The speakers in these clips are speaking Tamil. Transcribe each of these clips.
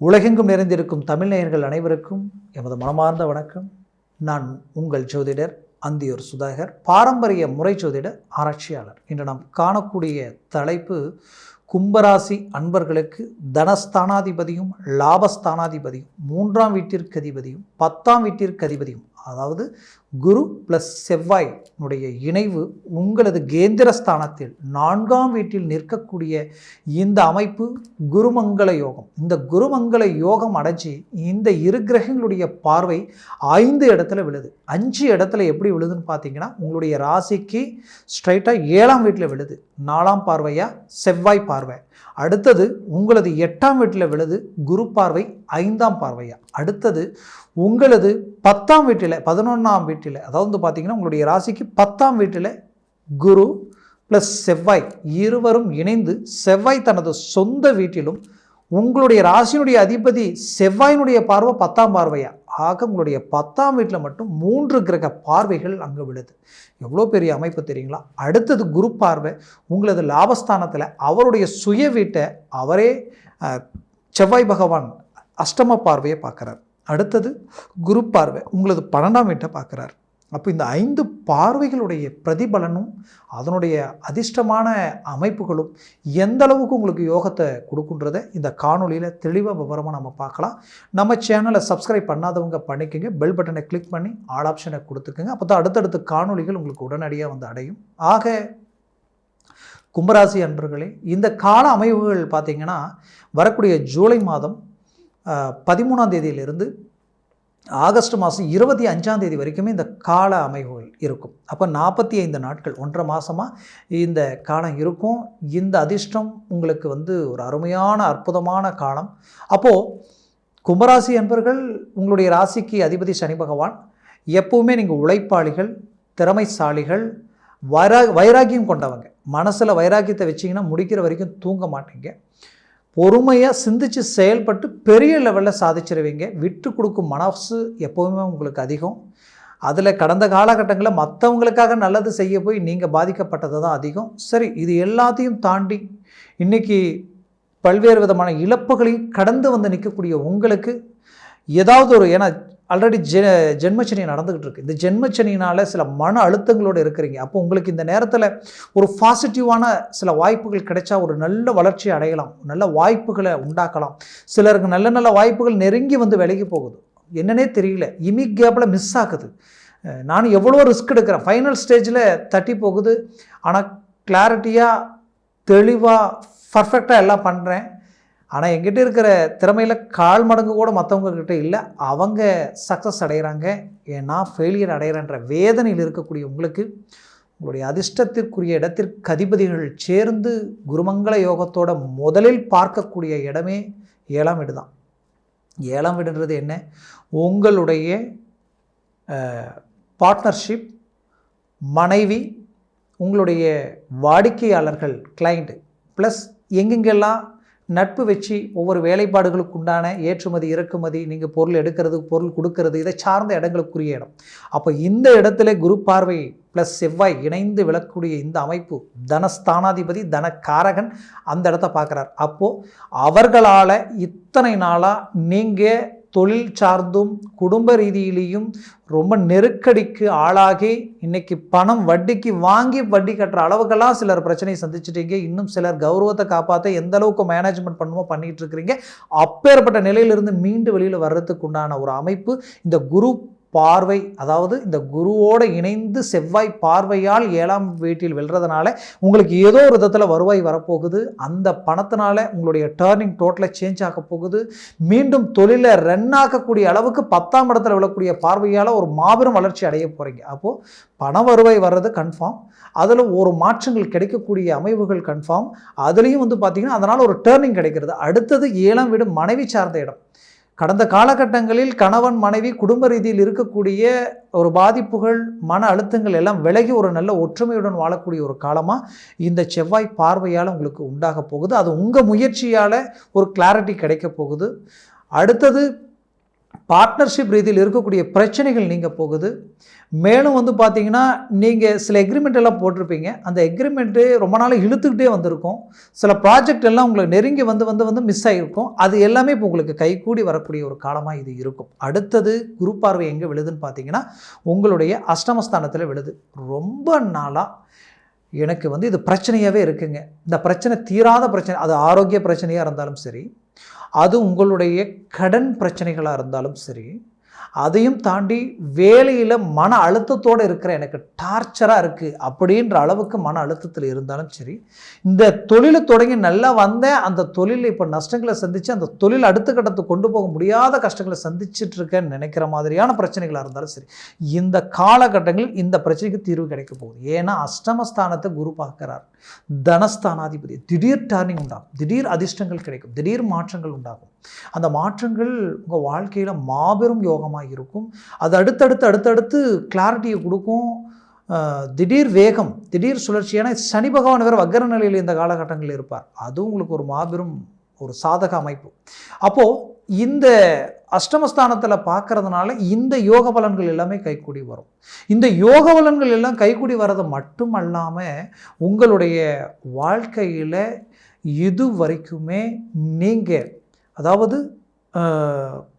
உலகெங்கும் நிறைந்திருக்கும் தமிழ் நேயர்கள் அனைவருக்கும் எமது மனமார்ந்த வணக்கம். நான் உங்கள் ஜோதிடர் அந்தியூர் சுதாகர் பாரம்பரிய முறை ஜோதிட ஆராய்ச்சியாளர். இன்று நாம் காணக்கூடிய தலைப்பு கும்பராசி அன்பர்களுக்கு தனஸ்தானாதிபதியும் லாபஸ்தானாதிபதியும் மூன்றாம் வீட்டிற்கு அதிபதியும் பத்தாம் வீட்டிற்கு அதிபதியும் அதாவது குரு ப்ளஸ் செவ்வாயினுடைய இணைவு உங்களது கேந்திர ஸ்தானத்தில் நான்காம் வீட்டில் நிற்கக்கூடிய இந்த அமைப்பு குருமங்கள யோகம். இந்த குருமங்கள யோகம் அடைஞ்சி இந்த இரு கிரகங்களுடைய பார்வை ஐந்து இடத்துல விழுது. அஞ்சு இடத்துல எப்படி விழுதுன்னு பார்த்தீங்கன்னா உங்களுடைய ராசிக்கு ஸ்ட்ரைட்டாக ஏழாம் வீட்டில் விழுது. நாலாம் பார்வையாக செவ்வாய் பார்வை. அடுத்தது உங்களது எட்டாம் வீட்டில் விழுது குரு பார்வை ஐந்தாம் பார்வையா? அடுத்தது உங்களது பத்தாம் வீட்டில் பதினொன்றாம் வீட்டில் அதாவது வந்து பார்த்தீங்கன்னா உங்களுடைய ராசிக்கு பத்தாம் வீட்டில் குரு ப்ளஸ் செவ்வாய் இருவரும் இணைந்து செவ்வாய் தனது சொந்த வீட்டிலும் உங்களுடைய ராசியினுடைய அதிபதி செவ்வாயினுடைய பார்வை பத்தாம் பார்வையா? ஆக உங்களுடைய பத்தாம் வீட்டில் மட்டும் மூன்று கிரக பார்வைகள் அங்கே விழுது. எவ்வளோ பெரிய அமைப்பு தெரியுங்களா? அடுத்தது குரு பார்வை உங்களது லாபஸ்தானத்தில் அவருடைய சுய வீட்டை அவரே செவ்வாய் பகவான் அஷ்டம பார்வையை பார்க்குறார். அடுத்தது குரு பார்வை. உங்களது பன்னெண்டாம் வீட்டை பார்க்குறார். அப்போ இந்த ஐந்து பார்வைகளுடைய பிரதிபலனும் அதனுடைய அதிர்ஷ்டமான அமைப்புகளும் எந்த அளவுக்கு உங்களுக்கு யோகத்தை கொடுக்குன்றதை இந்த காணொலியில் தெளிவாக விவரமாக நம்ம பார்க்கலாம். நம்ம சேனலை சப்ஸ்கிரைப் பண்ணாதவங்க பண்ணிக்கோங்க. பெல் பட்டனை கிளிக் பண்ணி ஆல் ஆப்ஷனை கொடுத்துக்கோங்க. அப்போ தான் அடுத்தடுத்த காணொளிகள் உங்களுக்கு உடனடியாக வந்து அடையும். ஆக கும்பராசி அன்பர்களே இந்த கால அமைவுகள் பார்த்திங்கன்னா வரக்கூடிய ஜூலை மாதம் பதிமூணாம் தேதியிலிருந்து ஆகஸ்ட் மாதம் இருபத்தி அஞ்சாம் தேதி வரைக்குமே இந்த கால அமைவுகள் இருக்கும். அப்போ நாற்பத்தி ஐந்து நாட்கள் ஒன்றரை மாதமாக இந்த காலம் இருக்கும். இந்த அதிர்ஷ்டம் உங்களுக்கு வந்து ஒரு அருமையான அற்புதமான காலம். அப்போது கும்பராசி என்பர்கள் உங்களுடைய ராசிக்கு அதிபதி சனி பகவான் எப்பவுமே நீங்கள் உழைப்பாளிகள் திறமைசாலிகள் வைரா வைராக்கியம் கொண்டவங்க. மனசில் வைராக்கியத்தை வச்சிங்கன்னா முடிக்கிற வரைக்கும் தூங்க மாட்டீங்க. பொறுமையாக சிந்திச்சு செயல்பட்டு பெரிய லெவலில் சாதிச்சிருவீங்க. விட்டு கொடுக்கும் மனசு எப்போவுமே உங்களுக்கு அதிகம். அதில் கடந்த காலகட்டங்களில் மற்றவங்களுக்காக நல்லது செய்ய போய் நீங்கள் பாதிக்கப்பட்டது தான் அதிகம். சரி இது எல்லாத்தையும் தாண்டி இன்றைக்கி பல்வேறு விதமான இழப்புகளையும் கடந்து வந்து நிற்கக்கூடிய உங்களுக்கு ஏதாவது ஒரு ஏன்னா ஆல்ரெடி ஜெ ஜென்மச்சனி நடந்துக்கிட்டு இருக்கு இந்த ஜென்மச்சனினால் சில மன அழுத்தங்களோடு இருக்கிறீங்க. அப்போ உங்களுக்கு இந்த நேரத்தில் ஒரு பாசிட்டிவான சில வாய்ப்புகள் கிடைச்சா ஒரு நல்ல வளர்ச்சி அடையலாம். நல்ல வாய்ப்புகளை உண்டாக்கலாம். சிலருக்கு நல்ல நல்ல வாய்ப்புகள் நெருங்கி வந்து விலகி போகுது. என்னன்னே தெரியல. இமி கேப்பில் மிஸ் ஆகுது. நானும் நான் எவ்வளோ ரிஸ்க் எடுக்கிறேன் ஃபைனல் ஸ்டேஜில் தட்டி போகுது. ஆனால் கிளாரிட்டியாக தெளிவாக பர்ஃபெக்டாக எல்லாம் பண்ணுறேன் ஆனால் எங்கிட்ட இருக்கிற திறமையில் கால் மடங்கு கூட மற்றவங்கக்கிட்ட இல்லை. அவங்க சக்ஸஸ் அடைகிறாங்க ஏன்னா ஃபெயிலியர் அடைகிறன்ற வேதனையில் இருக்கக்கூடிய உங்களுக்கு உங்களுடைய அதிர்ஷ்டத்திற்குரிய இடத்திற்கு அதிபதிகள் சேர்ந்து குருமங்கள யோகத்தோட முதலில் பார்க்கக்கூடிய இடமே ஏழாம் வீடு தான். ஏழாம் வீடுன்றது என்ன? உங்களுடைய பார்ட்னர்ஷிப் மனைவி உங்களுடைய வாடிக்கையாளர்கள் கிளைண்ட்டு ப்ளஸ் எங்கெங்கெல்லாம் நட்பு வச்சு ஒவ்வொரு வேலைப்பாடுகளுக்கு உண்டான ஏற்றுமதி இறக்குமதி நீங்கள் பொருள் எடுக்கிறது பொருள் கொடுக்கறது இதை சார்ந்த இடங்களுக்குரிய இடம். அப்போ இந்த இடத்துல குரு பார்வை ப்ளஸ் செவ்வாய் இணைந்து விளக்கக்கூடிய இந்த அமைப்பு தனஸ்தானாதிபதி தனக்காரகன் அந்த இடத்த பார்க்குறார். அப்போது அவர்களால் இத்தனை நாளாக நீங்கள் தொழில் சார்ந்தும் குடும்ப ரீதியிலையும் ரொம்ப நெருக்கடிக்கு ஆளாகி இன்னைக்கு பணம் வட்டிக்கு வாங்கி வட்டி கட்டுற அளவுக்கெல்லாம் சிலர் பிரச்சனையை சந்திச்சிட்டீங்க. இன்னும் சிலர் கௌரவத்தை காப்பாற்ற எந்த அளவுக்கு மேனேஜ்மெண்ட் பண்ணுமோ பண்ணிட்டு இருக்கிறீங்க. அப்பேற்பட்ட நிலையிலிருந்து மீண்டு வெளியில் வர்றதுக்கு உண்டான ஒரு அமைப்பு. இந்த குரு பார்வை அதாவது இந்த குருவோடு இணைந்து செவ்வாய் பார்வையால் ஏழாம் வீட்டில் வெல்றதுனால உங்களுக்கு ஏதோ ஒரு விதத்தில் வருவாய் வரப்போகுது. அந்த பணத்தினால உங்களுடைய டேர்னிங் டோட்டலாக சேஞ்ச் ஆக போகுது. மீண்டும் தொழிலை ரன் ஆக்கக்கூடிய அளவுக்கு பத்தாம் இடத்துல விழக்கூடிய பார்வையால் ஒரு மாபெரும் வளர்ச்சி அடைய போகிறீங்க அப்போது பண வருவாய் வர்றது கன்ஃபார்ம் அதில் ஒரு மாற்றங்கள் கிடைக்கக்கூடிய அமைவுகள் கன்ஃபார்ம் அதுலேயும் வந்து பார்த்திங்கன்னா அதனால் ஒரு டேர்னிங் கிடைக்கிறது. அடுத்தது ஏழாம் வீடு மனைவி சார்ந்த இடம். கடந்த காலகட்டங்களில் கணவன் மனைவி குடும்ப ரீதியில் இருக்கக்கூடிய ஒரு பாதிப்புகள் மன அழுத்தங்கள் எல்லாம் விலகி ஒரு நல்ல ஒற்றுமையுடன் வாழக்கூடிய ஒரு காலமாக இந்த செவ்வாய் பார்வையால் உங்களுக்கு உண்டாக போகுது. அது உங்கள் முயற்சியால் ஒரு கிளாரிட்டி கிடைக்க போகுது. அடுத்தது பார்ட்னர்ஷிப் ரீதியில் இருக்கக்கூடிய பிரச்சனைகள் நீங்கள் போகுது. மேலும் வந்து பார்த்தீங்கன்னா நீங்கள் சில எக்ரிமெண்ட் எல்லாம் போட்டிருப்பீங்க. அந்த எக்ரிமெண்ட்டு ரொம்ப நாள் இழுத்துக்கிட்டே வந்திருக்கும். சில ப்ராஜெக்ட் எல்லாம் உங்களுக்கு நெருங்கி வந்து வந்து வந்து மிஸ் ஆகிருக்கும் அது எல்லாமே இப்போ உங்களுக்கு கைகூடி வரக்கூடிய ஒரு காலமாக இது இருக்கும். அடுத்தது குரு பார்வை எங்கே விழுதுன்னு பார்த்தீங்கன்னா உங்களுடைய அஷ்டமஸ்தானத்தில் விழுது. ரொம்ப நாளாக எனக்கு வந்து இது பிரச்சனையாகவே இருக்குங்க. இந்த பிரச்சனை தீராத பிரச்சனை அது ஆரோக்கிய பிரச்சனையாக இருந்தாலும் சரி அது உங்களுடைய கடன் பிரச்சனைகளாக இருந்தாலும் சரி அதையும் தாண்டி வேலையில் மன அழுத்தத்தோடு இருக்கிற எனக்கு டார்ச்சராக இருக்குது அப்படின்ற அளவுக்கு மன அழுத்தத்தில் இருந்தாலும் சரி இந்த தொழிலை தொடங்கி நல்லா வந்தேன். அந்த தொழிலில் இப்போ நஷ்டங்களை சந்தித்து அந்த தொழில் அடுத்த கட்டத்துக்கு கொண்டு போக முடியாத கஷ்டங்களை சந்திச்சுட்டு இருக்கேன்னு நினைக்கிற மாதிரியான பிரச்சனைகளாக இருந்தாலும் சரி இந்த காலகட்டங்களில் இந்த பிரச்சனைக்கு தீர்வு கிடைக்க போகுது. ஏன்னா அஷ்டமஸ்தானத்தை குரு பார்க்கிறார். தனஸ்தானாதிபதி திடீர் டர்னிங் உண்டாகும். திடீர் அதிர்ஷ்டங்கள் கிடைக்கும். திடீர் மாற்றங்கள் உண்டாகும். அந்த மாற்றங்கள் உங்கள் வாழ்க்கையில் மாபெரும் யோகமாக இருக்கும். அது அடுத்தடுத்து அடுத்தடுத்து கிளாரிட்டியை கொடுக்கும். திடீர் வேகம் திடீர் சுழற்சி. ஏன்னா சனி பகவான் வேறு வக்கர நிலையில் இந்த காலகட்டங்களில் இருப்பார். அதுவும் உங்களுக்கு ஒரு மாபெரும் ஒரு சாதக அமைப்பு. அப்போது இந்த அஷ்டமஸ்தானத்தில் பார்க்கறதுனால இந்த யோக பலன்கள் எல்லாமே கைக்கூடி வரும். இந்த யோக பலன்கள் எல்லாம் கைக்கூடி வர்றது மட்டும் அல்லாமல் உங்களுடைய வாழ்க்கையில் இது வரைக்குமே நீங்கள் அதாவது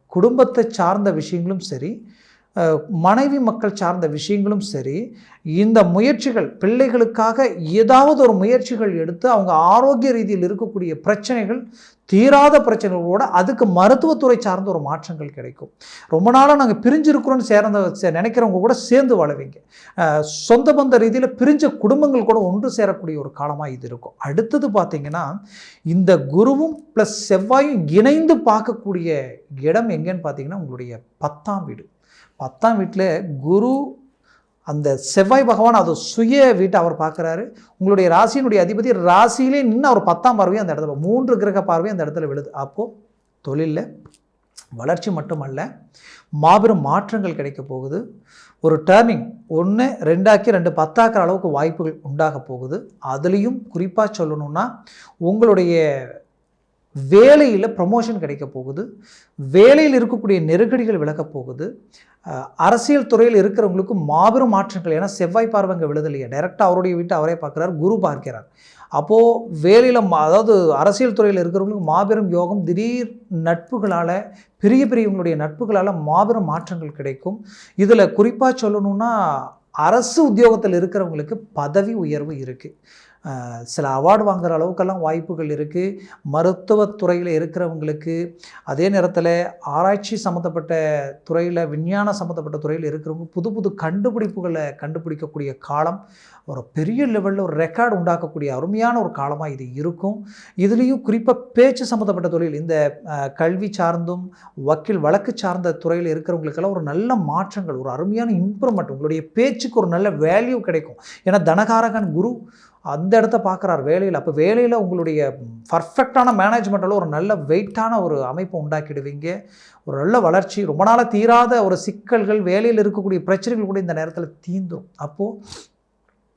குடும்பத்தை சார்ந்த விஷயங்களும் சரி மனைவி மக்கள் சார்ந்த விஷயங்களும் சரி இந்த முயற்சிகள் பிள்ளைகளுக்காக ஏதாவது ஒரு முயற்சிகள் எடுத்து அவங்க ஆரோக்கிய ரீதியில் இருக்கக்கூடிய பிரச்சனைகள் தீராத பிரச்சனைகளோட அதுக்கு மருத்துவத்துறை சார்ந்த ஒரு மாற்றங்கள் கிடைக்கும். ரொம்ப நாளாக நாங்கள் பிரிஞ்சிருக்கிறோன்னு சேர்ந்த சே- நினைக்கிறவங்க கூட சேர்ந்து வாழவீங்க. சொந்த பந்த ரீதியில் பிரிஞ்ச குடும்பங்கள் கூட ஒன்று சேரக்கூடிய ஒரு காலமாக இது இருக்கும். அடுத்தது பார்த்தீங்கன்னா இந்த குருவும் ப்ளஸ் செவ்வாயும் இணைந்து பார்க்கக்கூடிய இடம் எங்கேன்னு பார்த்தீங்கன்னா உங்களுடைய பத்தாம் வீடு. பத்தாம் வீட்டில் குரு அந்த செவ்வாய் பகவான் அது சுய வீட்டை அவர் பார்க்குறாரு. உங்களுடைய ராசியினுடைய அதிபதி ராசியிலே நின்று அவர் பத்தாம் பார்வையும் அந்த இடத்துல மூன்று கிரக பார்வையும் அந்த இடத்துல விழுது. அப்போது தொழிலில் வளர்ச்சி மட்டுமல்ல மாபெரும் மாற்றங்கள் கிடைக்க போகுது. ஒரு டேர்னிங் ஒன்று ரெண்டாக்கி ரெண்டு பத்தாக்குற அளவுக்கு வாய்ப்புகள் உண்டாக போகுது. அதுலேயும் குறிப்பாக சொல்லணும்னா உங்களுடைய வேலையில் ப்ரமோஷன் கிடைக்க போகுது. வேலையில் இருக்கக்கூடிய நெருக்கடிகள் விலகப் போகுது. அரசியல் துறையில் இருக்கிறவங்களுக்கு மாபெரும் மாற்றங்கள். ஏன்னா செவ்வாய் பார்வைங்க விழுதலையே டைரெக்டாக அவருடைய வீட்டை அவரே பார்க்குறார் குரு பார்க்கிறார். அப்போது வேலையில் மா- அதாவது அரசியல் துறையில் இருக்கிறவங்களுக்கு மாபெரும் யோகம் திடீர் நட்புகளால் பெரிய பெரியவங்களுடைய நட்புகளால் மாபெரும் மாற்றங்கள் கிடைக்கும். இதில் குறிப்பாக சொல்லணும்னா அரசு உத்தியோகத்தில் இருக்கிறவங்களுக்கு பதவி உயர்வு இருக்குது சில அவார்டு வாங்குகிற அளவுக்கெல்லாம் வாய்ப்புகள் இருக்குது மருத்துவத்துறையில் இருக்கிறவங்களுக்கு அதே நேரத்தில் ஆராய்ச்சி சம்மந்தப்பட்ட துறையில் விஞ்ஞான சம்மந்தப்பட்ட துறையில் இருக்கிறவங்க புது புது கண்டுபிடிப்புகளை கண்டுபிடிக்கக்கூடிய காலம் ஒரு பெரிய லெவலில் ஒரு ரெக்கார்டு உண்டாக்கக்கூடிய அருமையான ஒரு காலமாக இது இருக்கும். இதுலேயும் குறிப்பாக பேச்சு சம்மந்தப்பட்ட தொழில் இந்த கல்வி சார்ந்தும் வக்கீல் வழக்கு சார்ந்த துறையில் இருக்கிறவங்களுக்கெல்லாம் ஒரு நல்ல மாற்றங்கள் ஒரு அருமையான இம்ப்ரூவ்மெண்ட் உங்களுடைய பேச்சுக்கு ஒரு நல்ல வேல்யூ கிடைக்கும். ஏன்னா தனகாரகன் குரு அந்த இடத்த பார்க்குறார் வேலையில். அப்போ வேலையில் உங்களுடைய பர்ஃபெக்டான மேனேஜ்மெண்ட்டில் ஒரு நல்ல வெயிட்டான ஒரு அமைப்பை உண்டாக்கிடுவீங்க. ஒரு நல்ல வளர்ச்சி ரொம்ப நாளாக தீராத ஒரு சிக்கல்கள் வேலையில் இருக்கக்கூடிய பிரச்சனைகள் கூட இந்த நேரத்தில் தீந்துடும் அப்போது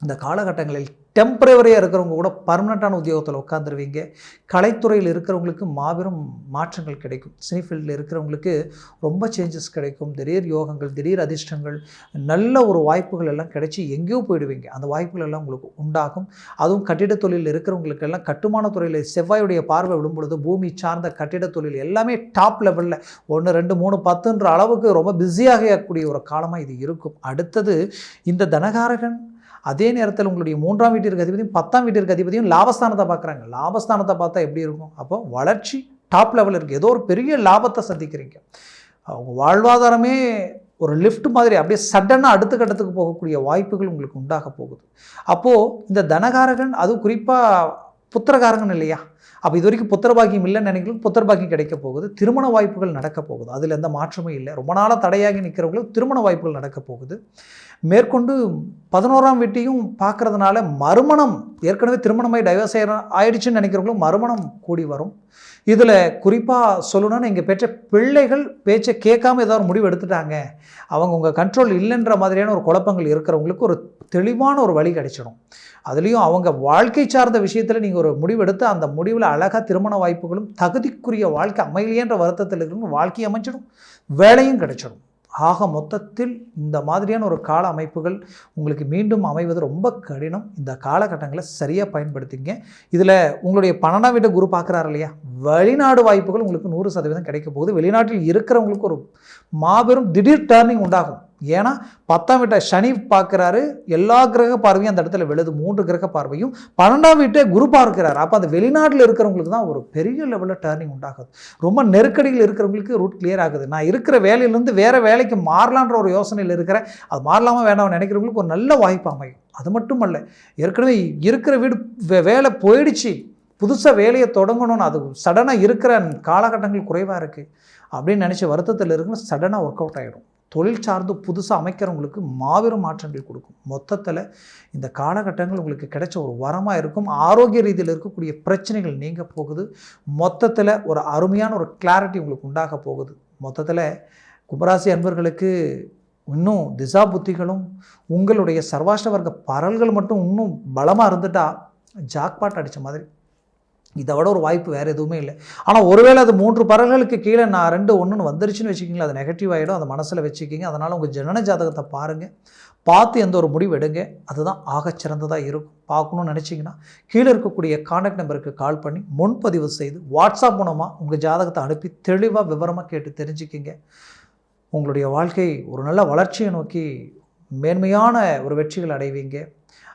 இந்த காலகட்டங்களில் டெம்பரவரியாக இருக்கிறவங்க கூட பர்மனண்ட்டான உத்தியோகத்தில் உட்காந்துருவீங்க கலைத்துறையில் இருக்கிறவங்களுக்கு மாபெரும் மாற்றங்கள் கிடைக்கும். சினிஃபீல்டில் இருக்கிறவங்களுக்கு ரொம்ப சேஞ்சஸ் கிடைக்கும். திடீர் யோகங்கள் திடீர் அதிர்ஷ்டங்கள் நல்ல ஒரு வாய்ப்புகள் எல்லாம் கிடைச்சி எங்கேயோ போயிடுவீங்க. அந்த வாய்ப்புகள் எல்லாம் உங்களுக்கு உண்டாகும். அதுவும் கட்டிடத் தொழிலில் இருக்கிறவங்களுக்கு எல்லாம் கட்டுமான துறையில் செவ்வாயுடைய பார்வை விடும் பொழுது பூமி சார்ந்த கட்டிடத் தொழில் எல்லாமே டாப் லெவலில் ஒன்று ரெண்டு மூணு பத்துன்ற அளவுக்கு ரொம்ப பிஸியாக இருக்கக்கூடிய ஒரு காலமாக இது இருக்கும். அடுத்தது இந்த தனகாரகன் அதே நேரத்தில் உங்களுடைய மூன்றாம் வீட்டிற்கு அதிபதியும் பத்தாம் வீட்டிற்கு அதிபதியும் லாபஸ்தானத்தை பார்க்குறாங்க. லாபஸ்தானத்தை பார்த்தா எப்படி இருக்கும்? அப்போ வளர்ச்சி டாப் லெவலில் இருக்குது ஏதோ ஒரு பெரிய லாபத்தை சந்திக்கிறீங்க. அவங்க வாழ்வாதாரமே ஒரு லிஃப்ட் மாதிரி அப்படியே சடனாக அடுத்த கட்டத்துக்கு போகக்கூடிய வாய்ப்புகள் உங்களுக்கு உண்டாக போகுது. அப்போது இந்த தனகாரகன் அதுவும் குறிப்பாக புத்திரகாரகன் இல்லையா? அப்போ இது வரைக்கும் புத்திர பாக்கியம் இல்லைன்னு நினைக்கிறோம் புத்திர பாக்கியம் கிடைக்க போகுது. திருமண வாய்ப்புகள் நடக்க போகுது. அதில் எந்த மாற்றமும் இல்லை. ரொம்ப நாளாக தடையாகி நிற்கிறவங்களுக்கு திருமண வாய்ப்புகள் நடக்க போகுது. மேற்கொண்டு பதினோராம் வீட்டையும் பார்க்கறதுனால மறுமணம் ஏற்கனவே திருமணமாய் டைவர்ஸ் ஆயிர ஆயிடுச்சுன்னு நினைக்கிறவங்களும் மறுமணம் கூடி வரும். இதில் குறிப்பாக சொல்லணும்னா இங்கே பெற்ற பிள்ளைகள் பேச்சை கேட்காம ஏதாவது முடிவு எடுத்துட்டாங்க. அவங்க உங்கள் கண்ட்ரோல் இல்லைன்ற மாதிரியான ஒரு குழப்பங்கள் இருக்கிறவங்களுக்கு ஒரு தெளிவான ஒரு வழி கிடைச்சிடும். அதுலேயும் அவங்க வாழ்க்கை சார்ந்த விஷயத்தில் நீங்கள் ஒரு முடிவு முடிவெடுத்து அந்த முடிவில் அழகாக திருமண வாய்ப்புகளும் தகுதிக்குரிய வாழ்க்கை அமையலையேன்ற வருத்தத்தில் இருக்கிறவங்க வாழ்க்கையை அமைச்சிடும் வேலையும் கிடைச்சிடும். ஆக மொத்தத்தில் இந்த மாதிரியான ஒரு கால அமைப்புகள் உங்களுக்கு மீண்டும் அமைவது ரொம்ப கடினம். இந்த காலகட்டங்களை சரியாக பயன்படுத்திங்க இதில் உங்களுடைய பன்னெண்டாம் வீட்டை குரு பார்க்குறாரு இல்லையா? வெளிநாடு வாய்ப்புகள் உங்களுக்கு நூறு சதவீதம் கிடைக்க போகுது. வெளிநாட்டில் இருக்கிறவங்களுக்கு ஒரு மாபெரும் திடீர் டேர்னிங் உண்டாகும். ஏன்னா பத்தாம் வீட்டை சனி பார்க்குறாரு எல்லா கிரக பார்வையும் அந்த இடத்துல விழுது மூன்று கிரக பார்வையும் பன்னெண்டாம் வீட்டை குரு பார்க்கிறார். அப்போ அந்த வெளிநாட்டில் இருக்கிறவங்களுக்கு தான் ஒரு பெரிய லெவலில் டேர்னிங் உண்டாகுது. ரொம்ப நெருக்கடியில் இருக்கிறவங்களுக்கு ரூட் கிளியர் ஆகுது. நான் இருக்கிற வேலையிலேருந்து வேறு வேலைக்கு மாறலான்ற ஒரு யோசனையில் இருக்கிறேன். அது மாறலாமா வேண்டாம் நினைக்கிறவங்களுக்கு ஒரு நல்ல வாய்ப்பு அமையும். அது மட்டும் அல்ல ஏற்கனவே இருக்கிற வீடு வே- வேலை போயிடுச்சு. புதுசாக வேலையை தொடங்கணும்னு அது சடனாக இருக்கிற காலகட்டங்கள் குறைவாக இருக்குது அப்படின்னு நினச்ச வருத்தத்தில் இருக்குன்னு சடனாக ஒர்க் அவுட் ஆகிடும் தொழில் சார்ந்து புதுசாக அமைக்கிறவங்களுக்கு மாபெரும் மாற்றங்கள் கொடுக்கும். மொத்தத்தில் இந்த காலகட்டங்கள் உங்களுக்கு கிடைச்ச ஒரு வரமாக இருக்கும். ஆரோக்கிய ரீதியில் இருக்கக்கூடிய பிரச்சனைகள் நீங்க போகுது. மொத்தத்தில் ஒரு அருமையான ஒரு கிளாரிட்டி உங்களுக்கு உண்டாக போகுது. மொத்தத்தில் கும்பராசி அன்பர்களுக்கு இன்னும் திசா புத்திகளும் உங்களுடைய சர்வாஷ்ட வர்க்க பரல்கள் மட்டும் இன்னும் பலமாக இருந்துட்டா ஜாக்பாட் அடித்த மாதிரி இதை விட ஒரு வாய்ப்பு வேறு எதுவுமே இல்லை. ஆனால் ஒருவேளை அது மூன்று பறல்களுக்கு கீழே நான் ரெண்டு ஒன்றுன்னு வந்துருச்சுன்னு வச்சுக்கிங்களா அது நெகட்டிவ் ஆகிடும் அதை மனசில் வச்சுக்கிங்க. அதனால் உங்கள் ஜனன ஜாதகத்தை பாருங்கள் பார்த்து எந்த ஒரு முடிவு எடுங்க. அதுதான் ஆகச்சிறந்ததாக இருக்கும். பார்க்கணும்னு நினச்சிங்கன்னா கீழே இருக்கக்கூடிய காண்டாக்ட் நம்பருக்கு கால் பண்ணி முன்பதிவு செய்து வாட்ஸ்அப் மூலமாக உங்கள் ஜாதகத்தை அனுப்பி தெளிவாக விவரமாக கேட்டு தெரிஞ்சுக்கிங்க. உங்களுடைய வாழ்க்கை ஒரு நல்ல வளர்ச்சியை நோக்கி மேன்மையான ஒரு வெற்றிகள் அடைவீங்க.